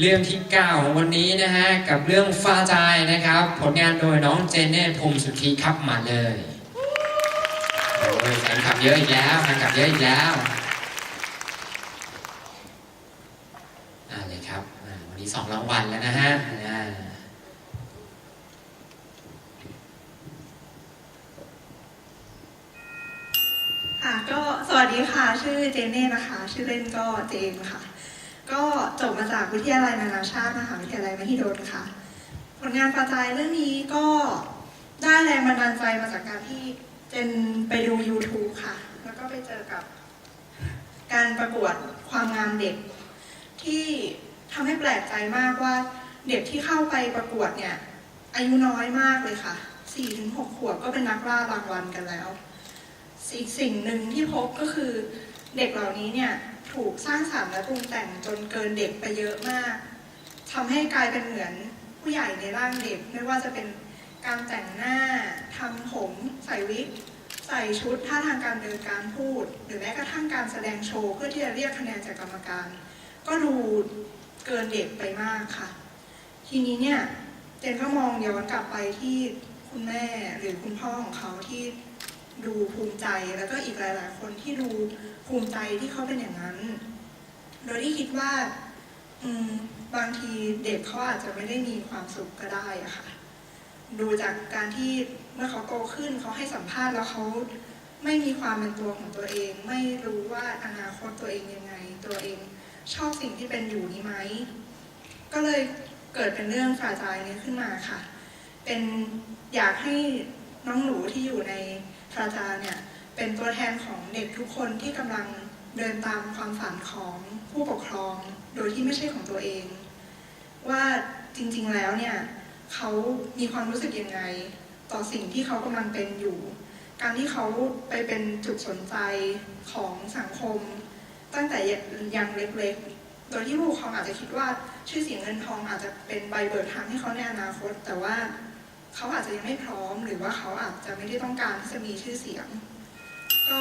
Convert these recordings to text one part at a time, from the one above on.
เรื่องที่เก้าของวันนี้นะฮะ กับเรื่องฟ้าใจายนะครับ ผลงานโดยน้องเจเน่ภูมิสุทธิครับมาเลยโอ้ยแฟนคลับเยอะอีกแล้วแฟนคลับเยอะอีกแล้วอ่าเลยครับวันนี้สองรางวัลแล้วนะฮะค่ะก็สวัสดีค่ะ ชื่อเจเน่นะคะ ชื่อเล่นก็เจมค่ะ ก็จบมาจากวิทยาลัยนานาชาติมหาวิทยาลัยมหิดลค่ะ ผลงานประจายเรื่องนี้ก็ได้แรงบันดาลใจมาจากการที่เจนไปดู YouTube ค่ะ แล้วก็ไปเจอกับการประกวดความงามเด็ก ที่ทำให้แปลกใจมากว่าเด็กที่เข้าไปประกวดเนี่ยอายุน้อยมากเลยค่ะ 4-6 ขวบก็เป็นนักล่ารางวัลกันแล้วอีกสิ่งหนึ่งที่พบก็คือเด็กเหล่านี้เนี่ย ถูกสร้างสรรค์และปรุงแต่งจนเกินเด็กไปเยอะมากทำให้กลายเป็นเหมือนผู้ใหญ่ในร่างเด็ก ไม่ว่าจะเป็นการแต่งหน้าทำผมใส่วิกใส่ชุดท่าทางการเดินการพูด หรือแม้กระทั่งการแสดงโชว์เพื่อที่จะเรียกคะแนนจากกรรมการ ก็ดูเกินเด็กไปมากค่ะ ทีนี้เนี่ยเจนก็มองย้อนกลับไปที่คุณแม่หรือคุณพ่อของเขาที่ ดูภูมิใจแล้วก็อีกหลาย ๆ คนที่ดูภูมิใจที่เขาเป็นอย่างนั้น โดยที่คิดว่าอืมบางทีเด็กเขาอาจจะไม่ได้มีความสุขก็ได้อะค่ะ ดูจากการที่เมื่อเขาโตขึ้นเขาให้สัมภาษณ์แล้วเขาไม่มีความเป็นตัวของตัวเอง ไม่รู้ว่าอนาคตตัวเองยังไง ตัวเองชอบสิ่งที่เป็นอยู่นี้ไหม ก็เลยเกิดเป็นเรื่องฝาใจนี้ขึ้นมาค่ะ เป็นอยากให้ น้องหนูที่อยู่ในพระจาเนี่ยเป็นตัวแทนของเด็กทุกคนที่กำลังเดินตามความฝันของผู้ปกครอง โดยที่ไม่ใช่ของตัวเอง ว่าจริงๆแล้วเนี่ยเขามีความรู้สึกยังไง ต่อสิ่งที่เขากำลังเป็นอยู่ การที่เขาไปเป็นจุดสนใจของสังคม ตั้งแต่ยังเล็กๆ โดยที่ผู้ปกครองอาจจะคิดว่าชื่อเสียงเงินทองอาจจะเป็นใบเบิกทางให้เขาในอนาคต แต่ว่า เขาอาจจะยังไม่พร้อมหรือว่าเขาอาจจะไม่ได้ต้องการที่จะมีชื่อเสียง ก็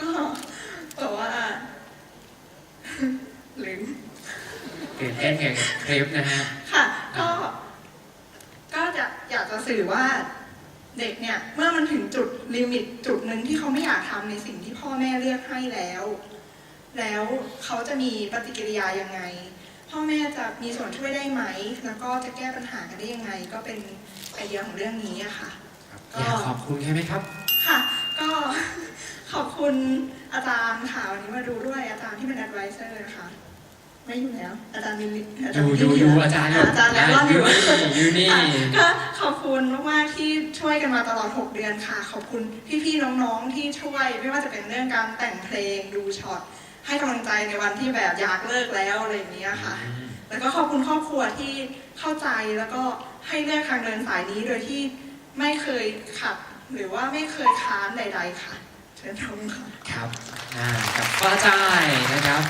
ก็แต่ว่าลืมตื่นเต้นกับคลิปนะฮะค่ะ ก็ ก็จะอยากจะสื่อว่าเด็กเนี่ย เมื่อมันถึงจุดลิมิตจุดหนึ่งที่เขาไม่อยากทำในสิ่งที่พ่อแม่เลือกให้แล้ว แล้วเขาจะมีปฏิกิริยายังไง พ่อแม่จะมีส่วนช่วยได้ไหม แล้วก็จะแก้ปัญหากันได้ยังไง ก็เป็นไอเดียของเรื่องนี้อะค่ะอยากขอบคุณใช่ไหมครับ ค่ะ ก็ ขอบคุณอาจารย์ค่ะวันนี้มาดูด้วยอาจารย์ที่เป็น advisor นะคะไม่อยู่แล้ว อาจารย์มินอาจารอยู่ย์อยู่อยู่อาจารย์อยู่อาจารย์แล้วก็ออยู่ยู่นี่อยู่นี่ก็ขอบคุณมากๆที่ช่วยกันมาตลอด 6 เดือนค่ะ ขอบคุณพี่ๆน้องๆที่ช่วย ไม่ว่าจะเป็นเรื่องการแต่งเพลงดูช็อต ให้กำลังใจในวันที่แบบอยากเลิกแล้วอะไรอย่างเงี้ยค่ะ แล้วก็ขอบคุณครอบครัวที่เข้าใจแล้วก็ให้เลือกทางเดินสายนี้โดยที่ไม่เคยขัดหรือว่าไม่เคยค้านใด ๆ ค่ะเชิญชมค่ะ ครับอ่ากับฟ้าใจายนะครับ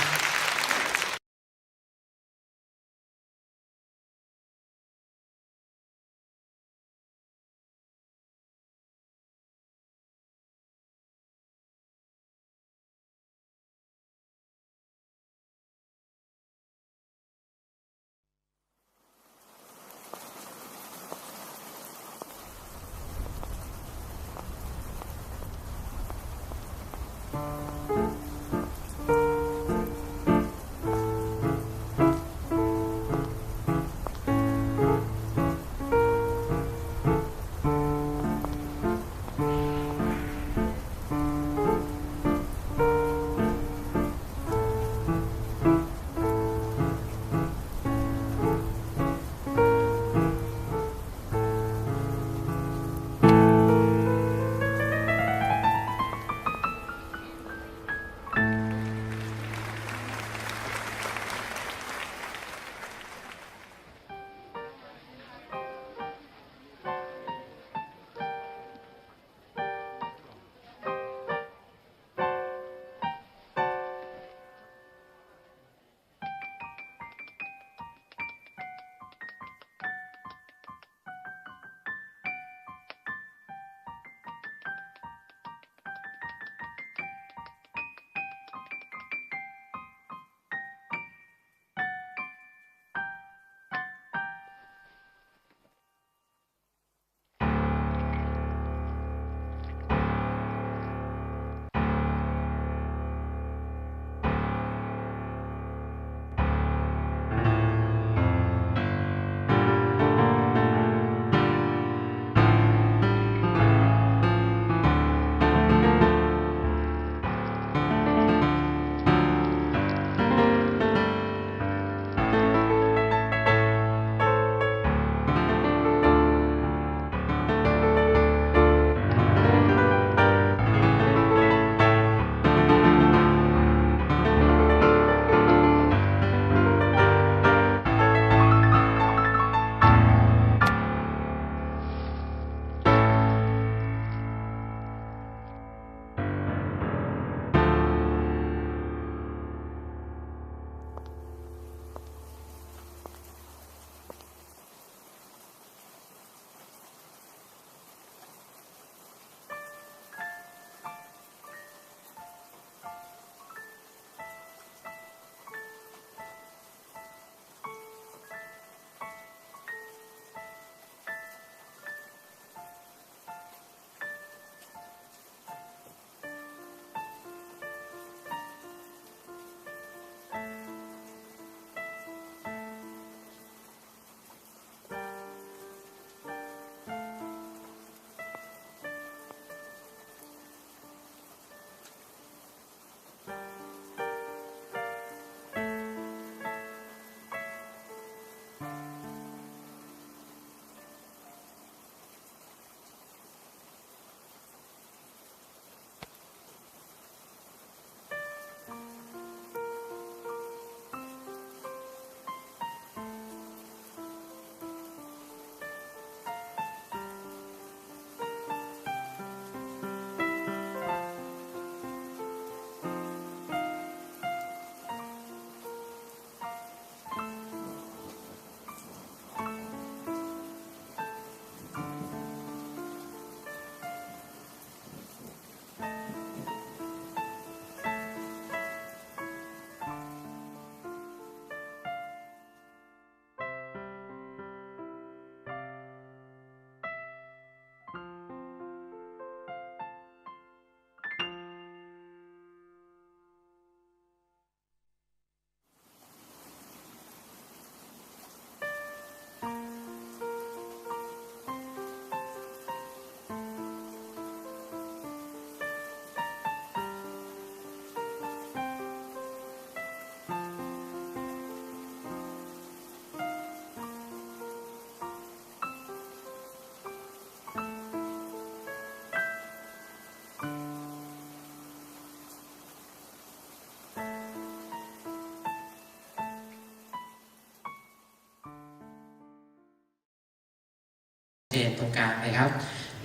ตรงกลางเลยครับ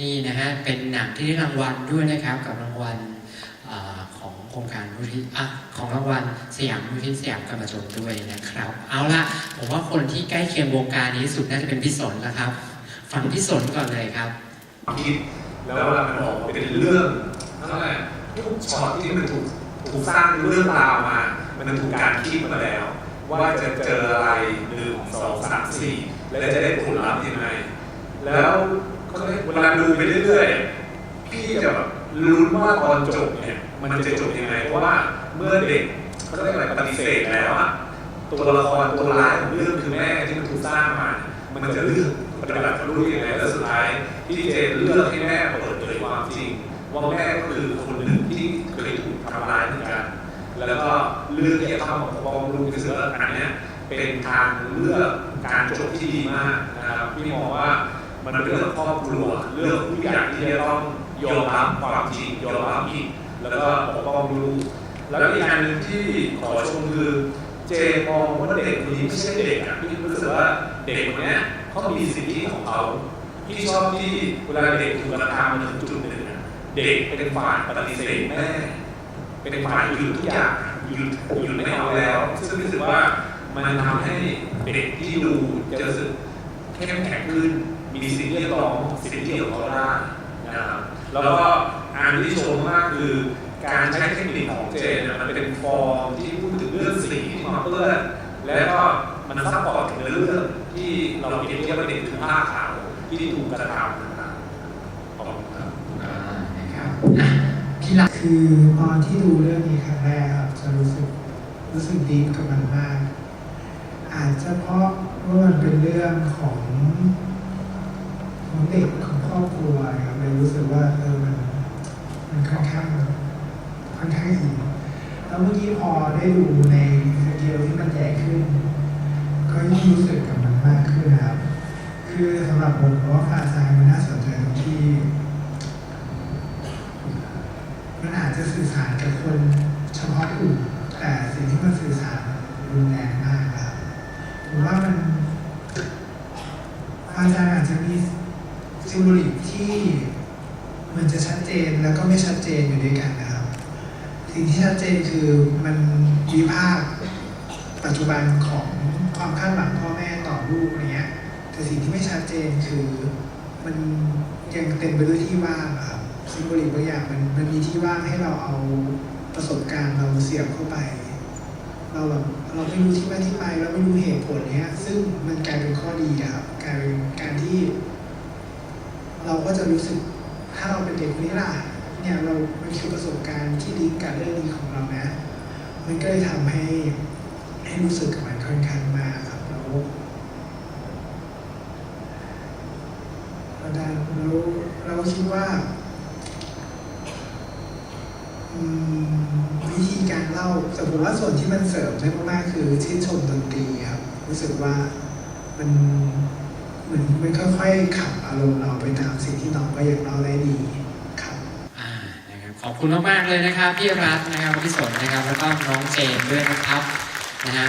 นี่นะฮะเป็นหนังที่ได้รางวัลด้วยนะครับกับรางวัลของโครงการมูลที่ของรางวัลสยามมูลที่สยามกรรมชนด้วยนะครับ เอาละผมว่าคนที่ใกล้เคียงวงการนี้สุดน่าจะเป็นพี่สนแล้วครับ ฟังพี่สนก่อนเลยครับคิดแล้วเวลามันออกเป็นเรื่องเท่าไหร่ทุกช็อตที่มันถูกถูกสร้างเรื่องราวมา มันถูกการคิดมาแล้ว ว่าจะเจออะไรหนึ่งสองสามสี่และจะได้ผลลัพธ์ยังไง แล้วก็เลยเวลาดูไปเรื่อยๆ พี่จะแบบลุ้นว่าตอนจบเนี่ยมันจะจบยังไงเพราะว่าเมื่อเด็กเขาเรียกอะไรปฏิเสธแล้วอะตัวละครตัวร้ายของเรื่องคือแม่ที่มันถูกสร้างมามันจะเลือกปฏิบัติกับลูกยังไงแล้วสุดท้ายที่เจนเลือกให้แม่เปิดเผยความจริง ว่าแม่ก็คือคนหนึ่งที่เคยถูกทำร้ายเหมือนกัน แล้วก็เลือกที่จะเข้ามาปกป้องลูกคืออันเนี้ยเป็นทางเลือกการจบที่ดีมากนะครับพี่มองว่า มันเป็นเรื่องครอบครัวเรื่องผู้ใหญ่ที่จะต้องยอมรับความจริงยอมรับผิดแล้วก็ปกป้องลูกแล้วอีกอันหนึ่งที่ขอชมคือเจมองว่าเด็กคนนี้ไม่ใช่เด็กอะพี่รู้สึกว่าเด็กคนนี้เขามีสิทธิของเขาพี่ชอบที่เวลาเด็กถูกกระทำมาถึงจุดหนึ่งอะเด็กเป็นฝ่ายปฏิเสธแม่เป็นฝ่ายหยุดทุกอย่างหยุดหยุดไม่เอาแล้ว ซึ่งรู้สึกว่ามันทำให้เด็กที่ดูจะรู้สึกเข้มแข็งขึ้น มีสิทธิเรียกร้องสิทธิของเขาได้นะครับแล้วก็อันที่ชมมากคือ การใช้เทคนิคของเจนเนี่ยมันเป็นฟอร์มที่พูดถึงเรื่องสีที่มาเปื้อนแล้วก็มันซัพพอร์ตถึงเรื่องที่เราเปรียบเทียบว่าเด็กคือผ้าขาวที่ถูกกระทำนะครับขอบคุณครับอ่านะครับอะพี่หลักคือตอนที่ดูเรื่องนี้ครั้งแรกครับจะรู้สึกรู้สึกดีกับมันมาก อาจจะเพราะว่ามันเป็นเรื่องของของ เด็กของครอบครัวครับเลยรู้สึกว่าเออมันมันค่อนข้างค่อนข้างอินแล้วเมื่อกี้พอได้ดูในสเกลที่มันใหญ่ขึ้น ก็ยิ่งรู้สึกกับมันมากขึ้นนะครับ คือสำหรับผมว่าฟาซายมันน่าสนใจตรงที่มันอาจจะสื่อสารกับคนเฉพาะกลุ่มแต่สิ่งที่มันสื่อสารรุนแรงมากครับผมว่ามันอาจารย์อาจจะ มันจะชัดเจนแล้วก็ไม่ชัดเจนอยู่ด้วยกันนะครับ สิ่งที่ชัดเจนคือมันวิพากษ์ปัจจุบันของความคาดหวังพ่อแม่ต่อลูกเงี้ยแต่สิ่งที่ไม่ชัดเจนคือมันยังเต็มไปด้วยที่ว่างครับซิมโบลิกบางอย่างมันมันมีที่ว่างให้เราเอาประสบการณ์เราเสียบเข้าไป เราแบบเราไม่รู้ที่มาที่ไปเราไม่รู้เหตุผลเนี้ย ซึ่งมันกลายเป็นข้อดีอะครับกลายเป็นการที่ เราก็จะรู้สึกถ้าเราเป็นเด็กคนนี้ล่ะเนี่ยเรามันคือประสบการณ์ที่ลิงก์กับเรื่องนี้ของเรานะมันก็เลยทำให้ให้รู้สึกกับมันค่อนข้างมากครับแล้วอาจารย์เราเราคิดว่าวิธีการเล่าแต่ผมว่าส่วนที่มันเสริมได้มากๆคือชื่นชมดนตรีครับ รู้สึกว่ามัน มือนมันค่อยๆขับอารมณ์เราไปตามสิ่งที่น้องก็ยังเล่าได้ดีครับอ่านะครับขอบคุณมากๆเลยนะครับพี่รัฐนะครับพี่สนนะครับแล้วก็น้องเจนด้วยนะครับนะฮะ